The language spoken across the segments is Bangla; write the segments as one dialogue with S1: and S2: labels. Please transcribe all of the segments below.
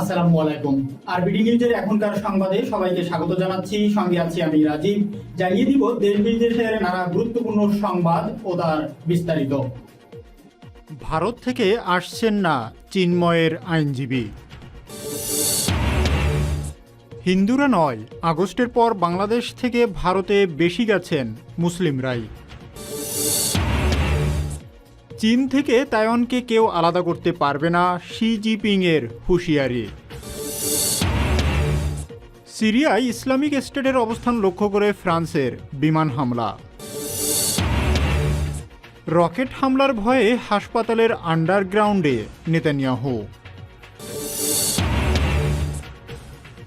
S1: আসসালামু আলাইকুম আরবিডি নিউজের এখনকার সংবাদে সবাইকে স্বাগত জানাচ্ছি সঙ্গে আছি আমি রাজীব জানিয়ে দিব দেশ বিদেশের নানা গুরুত্বপূর্ণ সংবাদ ও তার বিস্তারিত
S2: ভারত থেকে আসছেন না চিন্ময়ের আইনজীবী হিন্দুরা নয় আগস্টের পর বাংলাদেশ থেকে ভারতে বেশি গেছেন মুসলিম রাই চীন থেকে তাইওয়ানকে কেউ আলাদা করতে পারবে না শি জিপিংয়ের হুঁশিয়ারি সিরিয়ায় ইসলামিক স্টেটের অবস্থান লক্ষ্য করে ফ্রান্সের বিমান হামলা রকেট হামলার ভয়ে হাসপাতালের আন্ডারগ্রাউন্ডে নেতানিয়াহু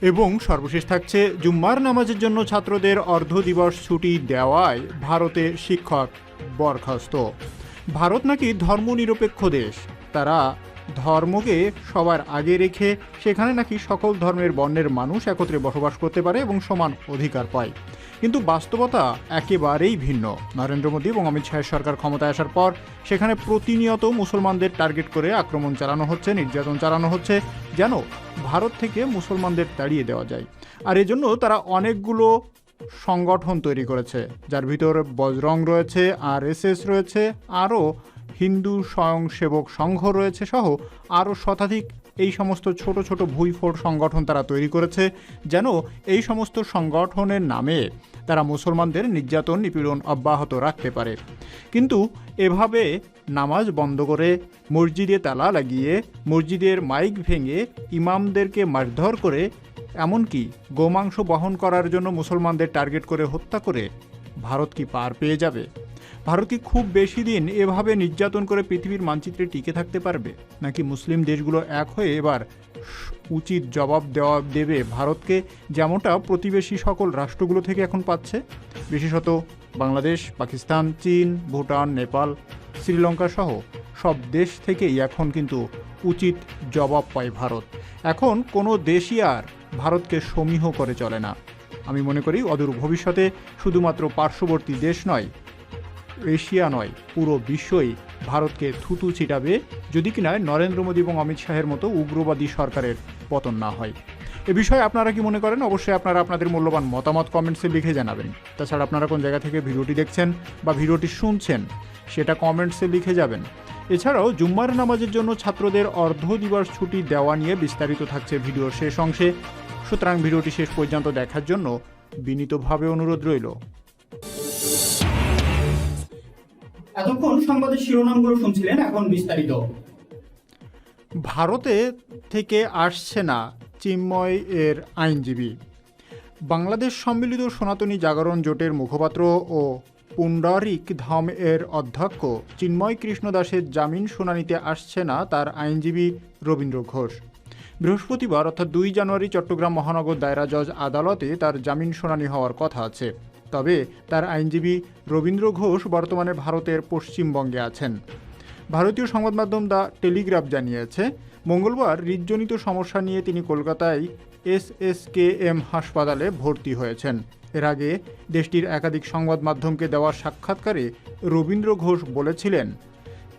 S2: এবং সর্বশেষ থাকছে জুম্মার নামাজের জন্য ছাত্রদের অর্ধ দিবস ছুটি দেওয়ায় ভারতে শিক্ষক বরখাস্ত ভারত নাকি ধর্মনিরপেক্ষ দেশ তারা ধর্মকে সবার আগে রেখে সেখানে নাকি সকল ধর্মের বর্ণের মানুষ একত্রে বসবাস করতে পারে এবং সমান অধিকার পায় কিন্তু বাস্তবতা একেবারেই ভিন্ন নরেন্দ্র মোদী এবং অমিত শাহের সরকার ক্ষমতায় আসার পর সেখানে প্রতিনিয়ত মুসলমানদের টার্গেট করে আক্রমণ চালানো হচ্ছে নির্যাতন চালানো হচ্ছে যেন ভারত থেকে মুসলমানদের তাড়িয়ে দেওয়া যায় আর এজন্য তারা অনেকগুলো সংগঠন তৈরি করেছে যার ভিতর বজরং রয়েছে আর এস এস রয়েছে আরও হিন্দু স্বয়ংসেবক সংঘ রয়েছে সহ আরও শতাধিক এই সমস্ত ছোট ছোট ভুইফোর সংগঠন তারা তৈরি করেছে যেন এই সমস্ত সংগঠনের নামে তারা মুসলমানদের নির্যাতন নিপীড়ন অব্যাহত রাখতে পারে কিন্তু এভাবে নামাজ বন্ধ করে মসজিদে তালা লাগিয়ে মসজিদের মাইক ভেঙে ইমামদেরকে মারধর করে এমনকি গোমাংস বহন করার জন্য মুসলমানদের টার্গেট করে হত্যা করে ভারত কি পার পেয়ে যাবে ভারত কি খুব বেশি দিন এভাবে নির্যাতন করে পৃথিবীর মানচিত্রে টিকে থাকতে পারবে নাকি মুসলিম দেশগুলো এক হয়ে এবার উচিত জবাব দেওয়া দেবে ভারতকে যেমনটা প্রতিবেশী সকল রাষ্ট্রগুলো থেকে এখন পাচ্ছে বিশেষত বাংলাদেশ পাকিস্তান চীন ভুটান নেপাল শ্রীলঙ্কা সহ সব দেশ থেকেই এখন কিন্তু উচিত জবাব পায় ভারত এখন কোনো দেশই আর ভারতকে সমীহ করে চলে না আমি মনে করি অদূর ভবিষ্যতে শুধুমাত্র পার্শ্ববর্তী দেশ নয় এশিয়া নয় পুরো বিশ্বই ভারতকে থুতু ছিটাবে যদি কিনা নরেন্দ্র মোদী এবং অমিত শাহের মতো উগ্রবাদী সরকারের পতন না হয় এ বিষয়ে আপনারা কি মনে করেন অবশ্যই আপনারা আপনাদের মূল্যবান মতামত কমেন্টসে লিখে জানাবেন তাছাড়া আপনারা কোন জায়গা থেকে ভিডিওটি দেখছেন বা ভিডিওটি শুনছেন সেটা কমেন্টসে লিখে যাবেন এছাড়াও জুম্মার নামাজের জন্য ছাত্রদের অর্ধ দিবস ছুটি দেওয়া নিয়ে বিস্তারিত থাকছে ভিডিওর শেষ অংশে সুতরাং ভিডিওটি শেষ পর্যন্ত দেখার জন্য বিনীতভাবে অনুরোধ রইল
S1: এতক্ষণ সংবাদের শিরোনামগুলো শুনছিলেন এখন বিস্তারিত
S2: ভারতে থেকে আসছে না চিন্ময় এর আইনজীবী বাংলাদেশ সম্মিলিত সনাতনী জাগরণ জোটের মুখপাত্র ও পুণ্ডরিক ধাম এর অধ্যক্ষ চিন্ময় কৃষ্ণ দাসের জামিন শুনানিতে আসছে না তার আইনজীবী রবীন্দ্র ঘোষ বৃহস্পতিবার অর্থাৎ দুই জানুয়ারি চট্টগ্রাম মহানগর দায়রা জজ আদালতে তার জামিন শুনানি হওয়ার কথা আছে তবে তার আইনজীবী রবীন্দ্র ঘোষ বর্তমানে ভারতের পশ্চিমবঙ্গে আছেন ভারতীয় সংবাদ মাধ্যম দ্য টেলিগ্রাফ জানিয়েছে মঙ্গলবার হৃদজনিত সমস্যা নিয়ে তিনি কলকাতায় এসএসকেএম হাসপাতালে ভর্তি হয়েছেন এর আগে দেশটির একাধিক সংবাদ মাধ্যমকে দেওয়া সাক্ষাৎকারে রবীন্দ্র ঘোষ বলেছিলেন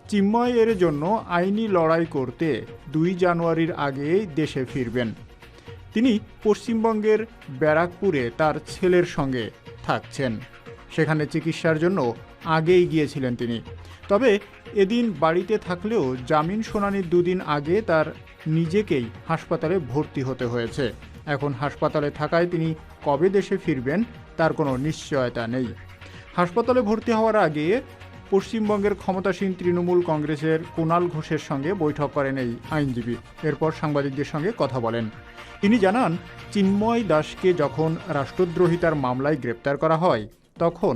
S2: চিম্ময় এর জন্য আইনি লড়াই করতে দুই জানুয়ারির আগে দেশে ফিরবেন তিনি পশ্চিমবঙ্গের ব্যারাকপুরে তার ছেলের সঙ্গে থাকছেন সেখানে চিকিৎসার জন্য আগেই গিয়েছিলেন তিনি তবে এদিন বাড়িতে থাকলেও জামিন শুনানির দুদিন আগে তার নিজেকেই হাসপাতালে ভর্তি হতে হয়েছে এখন হাসপাতালে থাকায় তিনি কবে দেশে ফিরবেন তার কোনো নিশ্চয়তা নেই হাসপাতালে ভর্তি হওয়ার আগে পশ্চিমবঙ্গের ক্ষমতাসীন তৃণমূল কংগ্রেসের কুণাল ঘোষের সঙ্গে বৈঠক করেন এই আইনজীবী এরপর সাংবাদিকদের সঙ্গে কথা বলেন তিনি জানান চিন্ময় দাসকে যখন রাষ্ট্রদ্রোহিতার মামলায় গ্রেপ্তার করা হয় তখন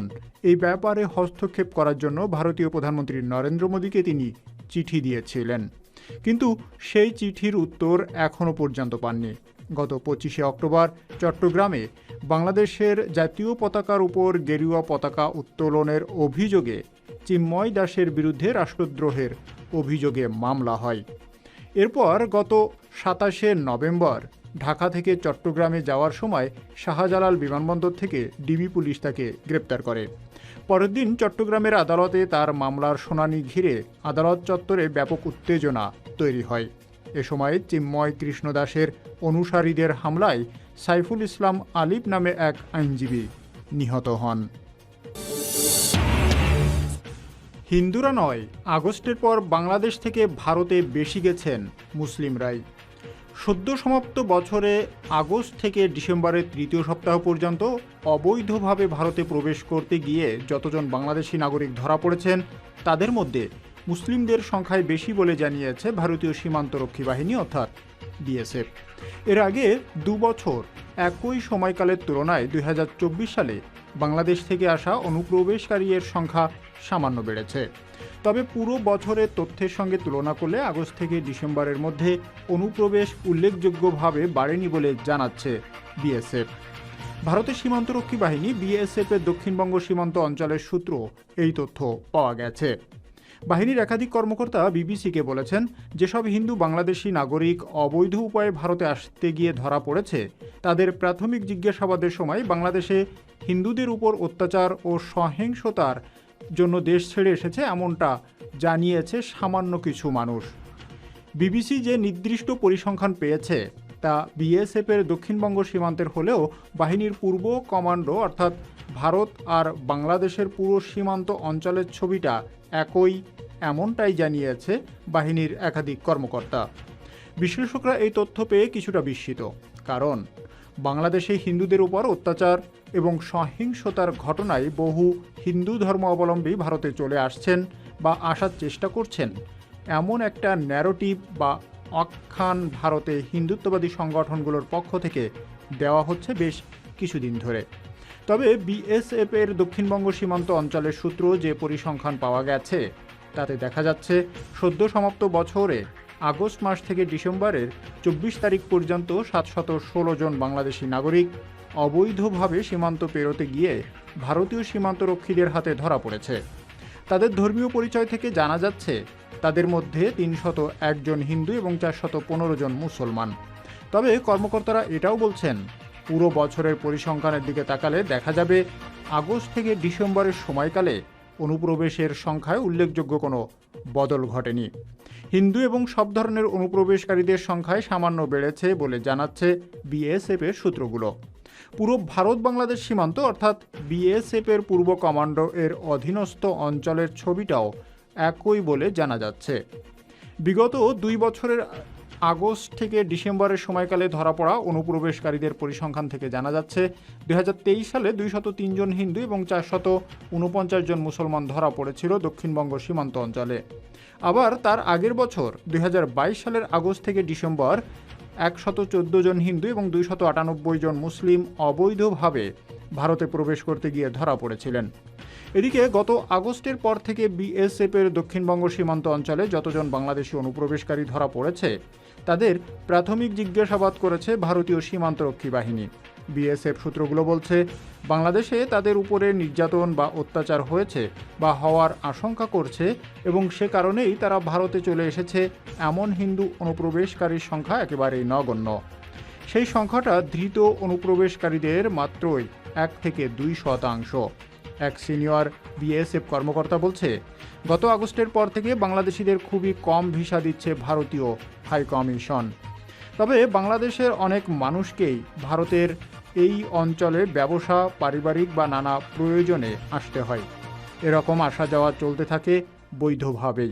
S2: এই ব্যাপারে হস্তক্ষেপ করার জন্য ভারতীয় প্রধানমন্ত্রী নরেন্দ্র মোদীকে তিনি চিঠি দিয়েছিলেন কিন্তু সেই চিঠির উত্তর এখনও পর্যন্ত পাননি গত পঁচিশে অক্টোবর চট্টগ্রামে বাংলাদেশের জাতীয় পতাকার উপর গেরুয়া পতাকা উত্তোলনের অভিযোগে চিন্ময় দাসের বিরুদ্ধে রাষ্ট্রদ্রোহের অভিযোগে মামলা হয় এরপর গত সাতাশে নভেম্বর ঢাকা থেকে চট্টগ্রামে যাওয়ার সময় শাহজালাল বিমানবন্দর থেকে ডিবি পুলিশ তাকে গ্রেপ্তার করে পরের দিন চট্টগ্রামের আদালতে তার মামলার শুনানি ঘিরে আদালত চত্বরে ব্যাপক উত্তেজনা তৈরি হয় এ সময় চিন্ময় কৃষ্ণ দাসের অনুসারীদের হামলায় সাইফুল ইসলাম আলিব নামে এক আইনজীবী নিহত হন হিন্দুরা নয় আগস্টের পর বাংলাদেশ থেকে ভারতে বেশি গেছেন মুসলিমরাই সদ্য সমাপ্ত বছরে আগস্ট থেকে ডিসেম্বরের তৃতীয় সপ্তাহ পর্যন্ত অবৈধভাবে ভারতে প্রবেশ করতে গিয়ে যতজন বাংলাদেশি নাগরিক ধরা পড়েছেন তাদের মধ্যে মুসলিমদের সংখ্যায় বেশি বলে জানিয়েছে ভারতীয় সীমান্তরক্ষী বাহিনী অর্থাৎ বিএসএফ এর আগে দু বছর একই সময়কালের তুলনায় দুই সালে বাংলাদেশ থেকে আসা অনুপ্রবেশকারীর সংখ্যা সামান্য বেড়েছে তবে পুরো বছরের তথ্যের সঙ্গে তুলনা করলে আগস্ট থেকে ডিসেম্বরের মধ্যে অনুপ্রবেশ উল্লেখযোগ্যভাবে বাড়েনি বলে জানাচ্ছে বিএসএফ ভারতের সীমান্তরক্ষী বাহিনী বিএসএফ এর দক্ষিণবঙ্গ সীমান্ত অঞ্চলের সূত্র এই তথ্য পাওয়া গেছে বাহিনীর একাধিক কর্মকর্তা বিবিসিকে বলেছেন যেসব হিন্দু বাংলাদেশি নাগরিক অবৈধ উপায়ে ভারতে আসতে গিয়ে ধরা পড়েছে তাদের প্রাথমিক জিজ্ঞাসাবাদের সময় বাংলাদেশে হিন্দুদের উপর অত্যাচার ও সহিংসতার জন্য দেশ ছেড়ে এসেছে এমনটা জানিয়েছে সামান্য কিছু মানুষ বিবিসি যে নির্দিষ্ট পরিসংখ্যান পেয়েছে তা বিএসএফের দক্ষিণবঙ্গ সীমান্তের হলেও বাহিনীর পূর্ব কমান্ডো অর্থাৎ ভারত আর বাংলাদেশের পুরো সীমান্ত অঞ্চলের ছবিটা একই এমনটাই জানিয়েছে বাহিনীর একাধিক কর্মকর্তা বিশ্লেষকরা এই তথ্য পেয়ে কিছুটা বিস্মিত কারণ বাংলাদেশে হিন্দুদের উপর অত্যাচার এবং সহিংসতার ঘটনায় বহু হিন্দু ধর্মাবলম্বী ভারতে চলে আসছেন বা আসার চেষ্টা করছেন এমন একটা ন্যারোটিভ বা আখ্যান ভারতে হিন্দুত্ববাদী সংগঠনগুলোর পক্ষ থেকে দেওয়া হচ্ছে বেশ কিছুদিন ধরে তবে বিএসএফ এর দক্ষিণবঙ্গ সীমান্ত অঞ্চলের সূত্র যে পরিসংখ্যান পাওয়া গেছে তাতে দেখা যাচ্ছে সদ্য সমাপ্ত বছরে আগস্ট মাস থেকে ডিসেম্বরের চব্বিশ তারিখ পর্যন্ত সাতশত ষোলো জন বাংলাদেশি নাগরিক অবৈধভাবে সীমান্ত পেরোতে গিয়ে ভারতীয় সীমান্তরক্ষীদের হাতে ধরা পড়েছে তাদের ধর্মীয় পরিচয় থেকে জানা যাচ্ছে তাদের মধ্যে তিনশত একজন হিন্দু এবং চারশত পনেরো জন মুসলমান তবে কর্মকর্তারা এটাও বলছেন পুরো বছরের পরিসংখ্যানের দিকে তাকালে দেখা যাবে আগস্ট থেকে ডিসেম্বরের সময়কালে অনুপ্রবেশের সংখ্যায় উল্লেখযোগ্য কোনো বদল ঘটেনি হিন্দু এবং সব ধরনের অনুপ্রবেশকারীদের সংখ্যায় সামান্য বেড়েছে বলে জানাচ্ছে বিএসএফের সূত্রগুলো পুরো ভারত বাংলাদেশ সীমান্ত অর্থাৎ বিএসএফের পূর্ব কমান্ডো এর অধীনস্থ অঞ্চলের ছবিটাও একই বলে জানা যাচ্ছে বিগত দুই বছরের আগস্ট থেকে ডিসেম্বরের সময়কালে ধরা পড়া অনুপ্রবেশকারীদের পরিসংখ্যান থেকে জানা যাচ্ছে দুই সালে দুই শত তিনজন হিন্দু এবং চার শত উনপঞ্চাশ জন মুসলমান ধরা পড়েছিল দক্ষিণবঙ্গ সীমান্ত অঞ্চলে আবার তার আগের বছর দুই সালের আগস্ট থেকে ডিসেম্বর একশত চোদ্দ জন হিন্দু এবং দুইশত আটানব্বই জন মুসলিম অবৈধভাবে ভারতে প্রবেশ করতে গিয়ে ধরা পড়েছিলেন এদিকে গত আগস্টের পর থেকে বিএসএফের দক্ষিণবঙ্গ সীমান্ত অঞ্চলে যতজন বাংলাদেশি অনুপ্রবেশকারী ধরা পড়েছে তাদের প্রাথমিক জিজ্ঞাসাবাদ করেছে ভারতীয় সীমান্তরক্ষী বাহিনী বিএসএফ সূত্রগুলো বলছে বাংলাদেশে তাদের উপরে নির্যাতন বা অত্যাচার হয়েছে বা হওয়ার আশঙ্কা করছে এবং সে কারণেই তারা ভারতে চলে এসেছে এমন হিন্দু অনুপ্রবেশকারীর সংখ্যা একেবারেই নগণ্য সেই সংখ্যাটা ধৃত অনুপ্রবেশকারীদের মাত্রই এক থেকে দুই শতাংশ এক সিনিয়র বিএসএফ কর্মকর্তা বলছে গত আগস্টের পর থেকে বাংলাদেশিদের খুবই কম ভিসা দিচ্ছে ভারতীয় হাই কমিশন তবে বাংলাদেশের অনেক মানুষকেই ভারতের এই অঞ্চলে ব্যবসা পারিবারিক বা নানা প্রয়োজনে আসতে হয় এরকম আসা যাওয়া চলতে থাকে বৈধভাবেই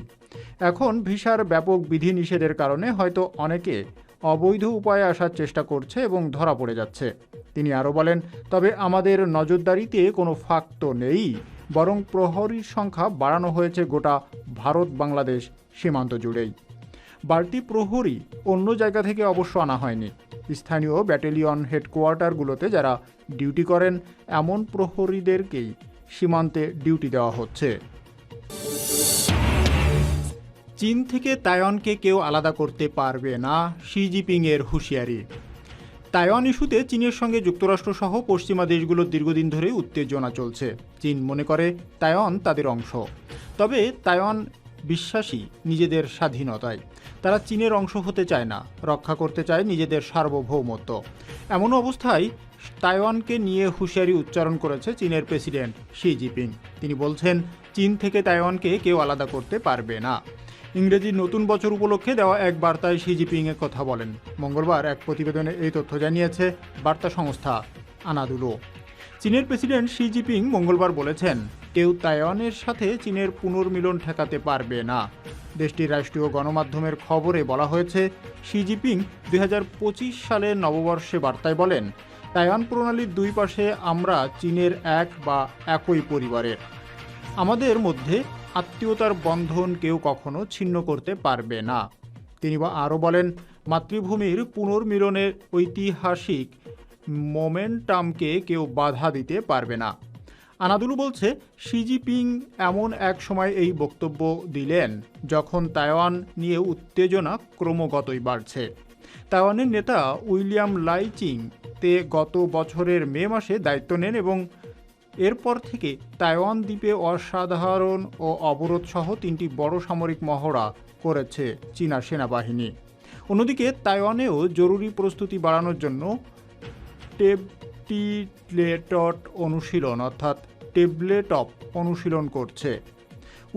S2: এখন ভিসার ব্যাপক বিধিনিষেধের কারণে হয়তো অনেকে অবৈধ উপায়ে আসার চেষ্টা করছে এবং ধরা পড়ে যাচ্ছে তিনি আরও বলেন তবে আমাদের নজরদারিতে কোনো ফাঁক তো নেই বরং প্রহরীর সংখ্যা বাড়ানো হয়েছে গোটা ভারত বাংলাদেশ সীমান্ত জুড়েই বাড়তি প্রহরী অন্য জায়গা থেকে অবশ্য আনা হয়নি স্থানীয় ব্যাটালিয়ন হেডকোয়ার্টারগুলোতে যারা ডিউটি করেন এমন প্রহরীদেরকেই সীমান্তে ডিউটি দেওয়া হচ্ছে চীন থেকে তায়নকে কেউ আলাদা করতে পারবে না শি জিপিংয়ের হুঁশিয়ারি তায়ওয়ান ইস্যুতে চীনের সঙ্গে যুক্তরাষ্ট্রসহ পশ্চিমা দেশগুলোর দীর্ঘদিন ধরে উত্তেজনা চলছে চীন মনে করে তায়ওয়ান তাদের অংশ তবে তায়ওয়ান বিশ্বাসী নিজেদের স্বাধীনতায় তারা চীনের অংশ হতে চায় না রক্ষা করতে চায় নিজেদের সার্বভৌমত্ব এমন অবস্থায় তাইওয়ানকে নিয়ে হুঁশিয়ারি উচ্চারণ করেছে চীনের প্রেসিডেন্ট শি জিপিং তিনি বলছেন চীন থেকে তাইওয়ানকে কেউ আলাদা করতে পারবে না ইংরেজি নতুন বছর উপলক্ষে দেওয়া এক বার্তায় শি জিপিং এর কথা বলেন মঙ্গলবার এক প্রতিবেদনে এই তথ্য জানিয়েছে বার্তা সংস্থা আনাদুলো চীনের প্রেসিডেন্ট শি জিপিং মঙ্গলবার বলেছেন কেউ তাইওয়ানের সাথে চীনের পুনর্মিলন ঠেকাতে পারবে না দেশটির রাষ্ট্রীয় গণমাধ্যমের খবরে বলা হয়েছে শি জিপিং দুই সালে নববর্ষে বার্তায় বলেন তাইওয়ান প্রণালীর দুই পাশে আমরা চীনের এক বা একই পরিবারের আমাদের মধ্যে আত্মীয়তার বন্ধন কেউ কখনো ছিন্ন করতে পারবে না তিনি বা আরও বলেন মাতৃভূমির পুনর্মিলনের ঐতিহাসিক মোমেন্টামকে কেউ বাধা দিতে পারবে না আনাদুলু বলছে শি জিপিং এমন এক সময় এই বক্তব্য দিলেন যখন তাইওয়ান নিয়ে উত্তেজনা ক্রমগতই বাড়ছে তাইওয়ানের নেতা উইলিয়াম লাইচিং তে গত বছরের মে মাসে দায়িত্ব নেন এবং এরপর থেকে তাইওয়ান দ্বীপে অসাধারণ ও অবরোধসহ তিনটি বড় সামরিক মহড়া করেছে চীনা সেনাবাহিনী অন্যদিকে তাইওয়ানেও জরুরি প্রস্তুতি বাড়ানোর জন্য টেপ টিলেটট অনুশীলন অর্থাৎ টেবলেটপ অনুশীলন করছে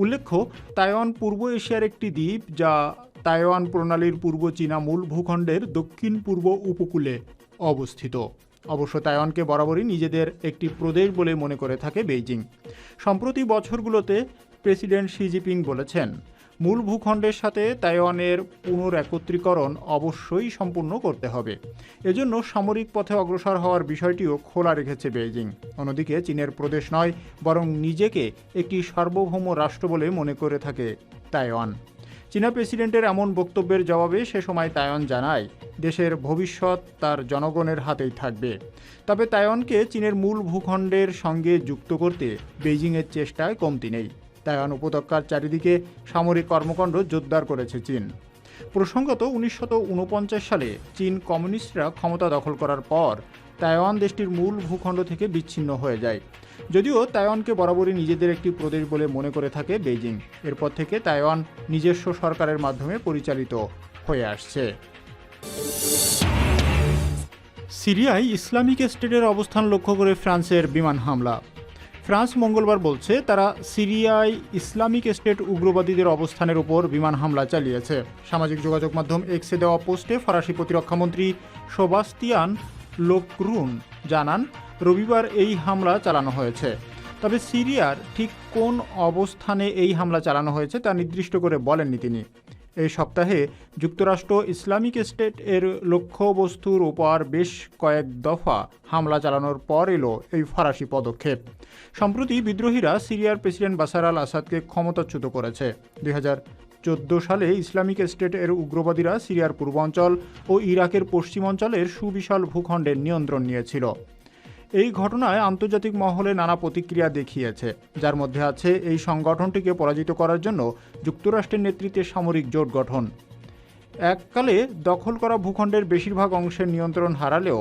S2: উল্লেখ্য তাইওয়ান পূর্ব এশিয়ার একটি দ্বীপ যা তাইওয়ান প্রণালীর পূর্ব চীনা মূল ভূখণ্ডের দক্ষিণ পূর্ব উপকূলে অবস্থিত অবশ্য তাইওয়ানকে বরাবরই নিজেদের একটি প্রদেশ বলে মনে করে থাকে বেইজিং সম্প্রতি বছরগুলোতে প্রেসিডেন্ট শি জিপিং বলেছেন মূল ভূখণ্ডের সাথে তাইওয়ানের পুনর একত্রীকরণ অবশ্যই সম্পূর্ণ করতে হবে এজন্য সামরিক পথে অগ্রসর হওয়ার বিষয়টিও খোলা রেখেছে বেইজিং অন্যদিকে চীনের প্রদেশ নয় বরং নিজেকে একটি সার্বভৌম রাষ্ট্র বলে মনে করে থাকে তাইওয়ান চীনা প্রেসিডেন্টের এমন বক্তব্যের জবাবে সে সময় তায়ন জানায় দেশের ভবিষ্যৎ তার জনগণের হাতেই থাকবে তবে তায়নকে চীনের মূল ভূখণ্ডের সঙ্গে যুক্ত করতে বেইজিংয়ের চেষ্টায় কমতি নেই তাইওয়ান উপত্যকার চারিদিকে সামরিক কর্মকাণ্ড জোরদার করেছে চীন প্রসঙ্গত উনিশশো সালে চীন কমিউনিস্টরা ক্ষমতা দখল করার পর তাইওয়ান দেশটির মূল ভূখণ্ড থেকে বিচ্ছিন্ন হয়ে যায় যদিও তাইওয়ানকে বরাবরই নিজেদের একটি প্রদেশ বলে মনে করে থাকে বেইজিং এরপর থেকে তাইওয়ান নিজস্ব সরকারের মাধ্যমে পরিচালিত হয়ে আসছে সিরিয়ায় ইসলামিক স্টেটের অবস্থান লক্ষ্য করে ফ্রান্সের বিমান হামলা ফ্রান্স মঙ্গলবার বলছে তারা সিরিয়ায় ইসলামিক স্টেট উগ্রবাদীদের অবস্থানের উপর বিমান হামলা চালিয়েছে সামাজিক যোগাযোগ মাধ্যম এক্সে দেওয়া পোস্টে ফরাসি প্রতিরক্ষামন্ত্রী সোবাস্তিয়ান লোকরুন জানান রবিবার এই হামলা চালানো হয়েছে তবে সিরিয়ার ঠিক কোন অবস্থানে এই হামলা চালানো হয়েছে তা নির্দিষ্ট করে বলেননি তিনি এই সপ্তাহে যুক্তরাষ্ট্র ইসলামিক স্টেট এর লক্ষ্যবস্তুর উপর বেশ কয়েক দফা হামলা চালানোর পর এলো এই ফরাসি পদক্ষেপ সম্প্রতি বিদ্রোহীরা সিরিয়ার প্রেসিডেন্ট বাসার আল আসাদকে ক্ষমতাচ্যুত করেছে দুই চোদ্দ সালে ইসলামিক স্টেট এর উগ্রবাদীরা সিরিয়ার পূর্বাঞ্চল ও ইরাকের পশ্চিমাঞ্চলের সুবিশাল ভূখণ্ডের নিয়ন্ত্রণ নিয়েছিল এই ঘটনায় আন্তর্জাতিক মহলে নানা প্রতিক্রিয়া দেখিয়েছে যার মধ্যে আছে এই সংগঠনটিকে পরাজিত করার জন্য যুক্তরাষ্ট্রের নেতৃত্বে সামরিক জোট গঠন এককালে দখল করা ভূখণ্ডের বেশিরভাগ অংশের নিয়ন্ত্রণ হারালেও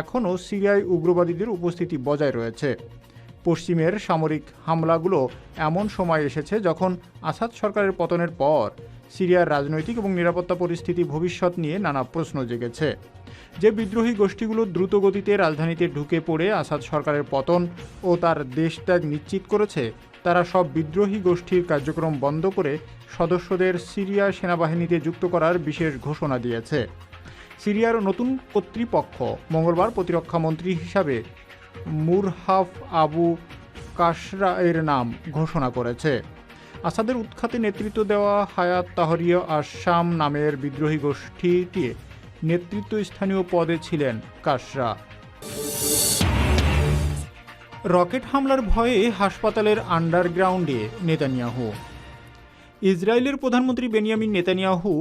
S2: এখনও সিরিয়ায় উগ্রবাদীদের উপস্থিতি বজায় রয়েছে পশ্চিমের সামরিক হামলাগুলো এমন সময় এসেছে যখন আসাদ সরকারের পতনের পর সিরিয়ার রাজনৈতিক এবং নিরাপত্তা পরিস্থিতি ভবিষ্যৎ নিয়ে নানা প্রশ্ন জেগেছে যে বিদ্রোহী গোষ্ঠীগুলো দ্রুত গতিতে রাজধানীতে ঢুকে পড়ে আসাদ সরকারের পতন ও তার দেশত্যাগ নিশ্চিত করেছে তারা সব বিদ্রোহী গোষ্ঠীর কার্যক্রম বন্ধ করে সদস্যদের সিরিয়া সেনাবাহিনীতে যুক্ত করার বিশেষ ঘোষণা দিয়েছে সিরিয়ার নতুন কর্তৃপক্ষ মঙ্গলবার প্রতিরক্ষা মন্ত্রী হিসাবে মুরহাফ আবু কাশরা এর নাম ঘোষণা করেছে আসাদের উৎখাতে নেতৃত্ব দেওয়া হায়াত তাহরিয় আসাম নামের বিদ্রোহী গোষ্ঠীটি নেতৃত্ব স্থানীয় পদে ছিলেন কাশরা রকেট হামলার ভয়ে হাসপাতালের আন্ডারগ্রাউন্ডে নেতানিয়াহু ইসরায়েলের প্রধানমন্ত্রী বেনিয়ামিন নেতানিয়াহু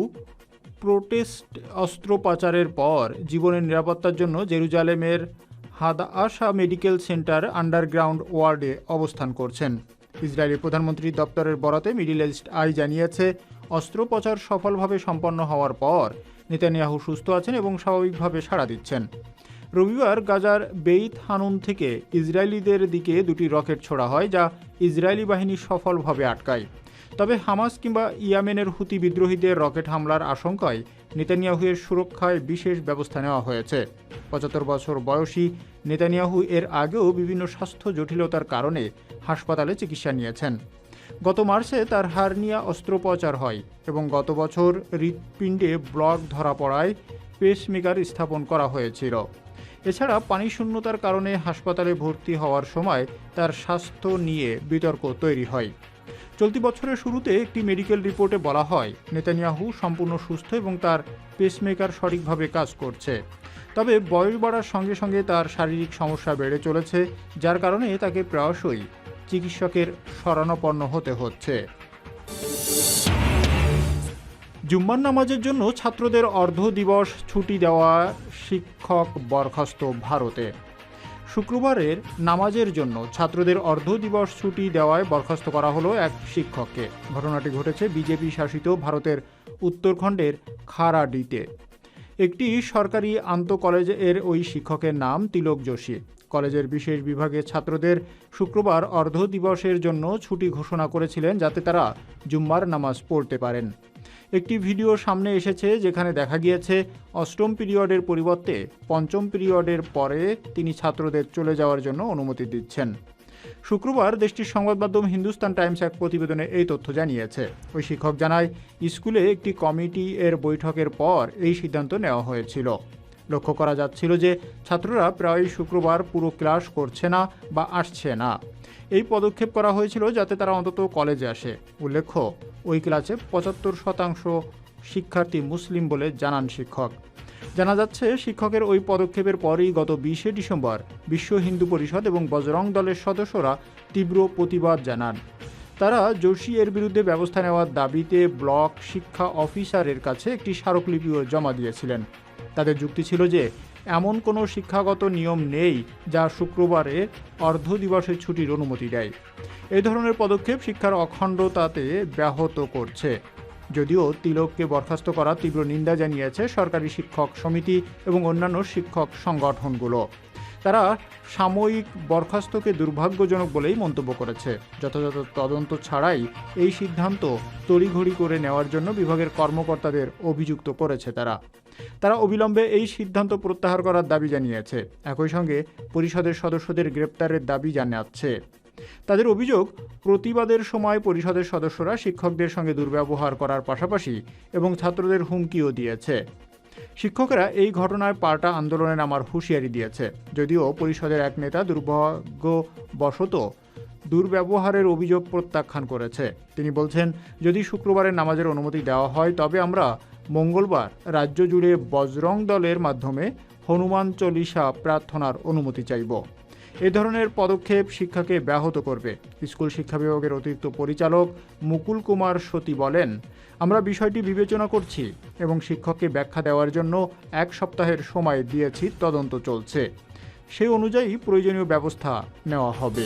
S2: প্রোটেস্ট অস্ত্র পাচারের পর জীবনের নিরাপত্তার জন্য জেরুজালেমের আশা মেডিকেল সেন্টার আন্ডারগ্রাউন্ড ওয়ার্ডে অবস্থান করছেন ইসরায়েলের প্রধানমন্ত্রী দপ্তরের বরাতে মিডিল ইস্ট আই জানিয়েছে অস্ত্রোপচার সফলভাবে সম্পন্ন হওয়ার পর নেতানিয়াহু সুস্থ আছেন এবং স্বাভাবিকভাবে সাড়া দিচ্ছেন রবিবার গাজার বেইত হানুন থেকে ইসরায়েলিদের দিকে দুটি রকেট ছোড়া হয় যা ইসরায়েলি বাহিনী সফলভাবে আটকায় তবে হামাস কিংবা ইয়ামেনের হুতি বিদ্রোহীদের রকেট হামলার আশঙ্কায় নেতানিয়াহুয়ের সুরক্ষায় বিশেষ ব্যবস্থা নেওয়া হয়েছে পঁচাত্তর বছর বয়সী নেতানিয়াহু এর আগেও বিভিন্ন স্বাস্থ্য জটিলতার কারণে হাসপাতালে চিকিৎসা নিয়েছেন গত মার্চে তার হার্নিয়া অস্ত্রোপচার হয় এবং গত বছর হৃৎপিণ্ডে ব্লক ধরা পড়ায় পেসমেকার স্থাপন করা হয়েছিল এছাড়া পানি শূন্যতার কারণে হাসপাতালে ভর্তি হওয়ার সময় তার স্বাস্থ্য নিয়ে বিতর্ক তৈরি হয় চলতি বছরের শুরুতে একটি মেডিকেল রিপোর্টে বলা হয় নেতানিয়াহু সম্পূর্ণ সুস্থ এবং তার পেসমেকার সঠিকভাবে কাজ করছে তবে বয়স বাড়ার সঙ্গে সঙ্গে তার শারীরিক সমস্যা বেড়ে চলেছে যার কারণে তাকে প্রায়শই চিকিৎসকের শরণাপন্ন হতে হচ্ছে জুম্মার নামাজের জন্য ছাত্রদের অর্ধ দিবস ছুটি দেওয়া শিক্ষক বরখাস্ত ভারতে শুক্রবারের নামাজের জন্য ছাত্রদের অর্ধ দিবস ছুটি দেওয়ায় বরখাস্ত করা হলো এক শিক্ষককে ঘটনাটি ঘটেছে বিজেপি শাসিত ভারতের উত্তরখণ্ডের খারাডিতে একটি সরকারি কলেজের ওই শিক্ষকের নাম তিলক যোশী কলেজের বিশেষ বিভাগে ছাত্রদের শুক্রবার অর্ধ দিবসের জন্য ছুটি ঘোষণা করেছিলেন যাতে তারা জুম্মার নামাজ পড়তে পারেন একটি ভিডিও সামনে এসেছে যেখানে দেখা গিয়েছে অষ্টম পিরিয়ডের পরিবর্তে পঞ্চম পিরিয়ডের পরে তিনি ছাত্রদের চলে যাওয়ার জন্য অনুমতি দিচ্ছেন শুক্রবার দেশটির সংবাদ মাধ্যম হিন্দুস্তান টাইমস এক প্রতিবেদনে এই তথ্য জানিয়েছে ওই শিক্ষক জানায় স্কুলে একটি কমিটি এর বৈঠকের পর এই সিদ্ধান্ত নেওয়া হয়েছিল লক্ষ্য করা যাচ্ছিল যে ছাত্ররা প্রায় শুক্রবার পুরো ক্লাস করছে না বা আসছে না এই পদক্ষেপ করা হয়েছিল যাতে তারা অন্তত কলেজে আসে উল্লেখ্য ওই ক্লাসে পঁচাত্তর শতাংশ শিক্ষার্থী মুসলিম বলে জানান শিক্ষক জানা যাচ্ছে শিক্ষকের ওই পদক্ষেপের পরই গত বিশে ডিসেম্বর বিশ্ব হিন্দু পরিষদ এবং বজরং দলের সদস্যরা তীব্র প্রতিবাদ জানান তারা জোশী এর বিরুদ্ধে ব্যবস্থা নেওয়ার দাবিতে ব্লক শিক্ষা অফিসারের কাছে একটি স্মারকলিপিও জমা দিয়েছিলেন তাদের যুক্তি ছিল যে এমন কোনো শিক্ষাগত নিয়ম নেই যা শুক্রবারে অর্ধ দিবসের ছুটির অনুমতি দেয় এই ধরনের পদক্ষেপ শিক্ষার অখণ্ডতাতে ব্যাহত করছে যদিও তিলককে বরখাস্ত করা তীব্র নিন্দা জানিয়েছে সরকারি শিক্ষক সমিতি এবং অন্যান্য শিক্ষক সংগঠনগুলো তারা সাময়িক বরখাস্তকে দুর্ভাগ্যজনক বলেই মন্তব্য করেছে যথাযথ তদন্ত ছাড়াই এই সিদ্ধান্ত তড়িঘড়ি করে নেওয়ার জন্য বিভাগের কর্মকর্তাদের অভিযুক্ত করেছে তারা তারা অবিলম্বে এই সিদ্ধান্ত প্রত্যাহার করার দাবি জানিয়েছে একই সঙ্গে পরিষদের সদস্যদের গ্রেপ্তারের দাবি জানাচ্ছে তাদের অভিযোগ প্রতিবাদের সময় পরিষদের সদস্যরা শিক্ষকদের সঙ্গে দুর্ব্যবহার করার পাশাপাশি এবং ছাত্রদের হুমকিও দিয়েছে শিক্ষকেরা এই ঘটনায় পাল্টা আন্দোলনে আমার হুঁশিয়ারি দিয়েছে যদিও পরিষদের এক নেতা দুর্ভাগ্যবশত দুর্ব্যবহারের অভিযোগ প্রত্যাখ্যান করেছে তিনি বলছেন যদি শুক্রবারের নামাজের অনুমতি দেওয়া হয় তবে আমরা মঙ্গলবার রাজ্য জুড়ে বজরং দলের মাধ্যমে হনুমান চল্লিশা প্রার্থনার অনুমতি চাইব এ ধরনের পদক্ষেপ শিক্ষাকে ব্যাহত করবে স্কুল শিক্ষা বিভাগের অতিরিক্ত পরিচালক মুকুল কুমার সতী বলেন আমরা বিষয়টি বিবেচনা করছি এবং শিক্ষককে ব্যাখ্যা দেওয়ার জন্য এক সপ্তাহের সময় দিয়েছি তদন্ত চলছে সেই অনুযায়ী প্রয়োজনীয় ব্যবস্থা নেওয়া হবে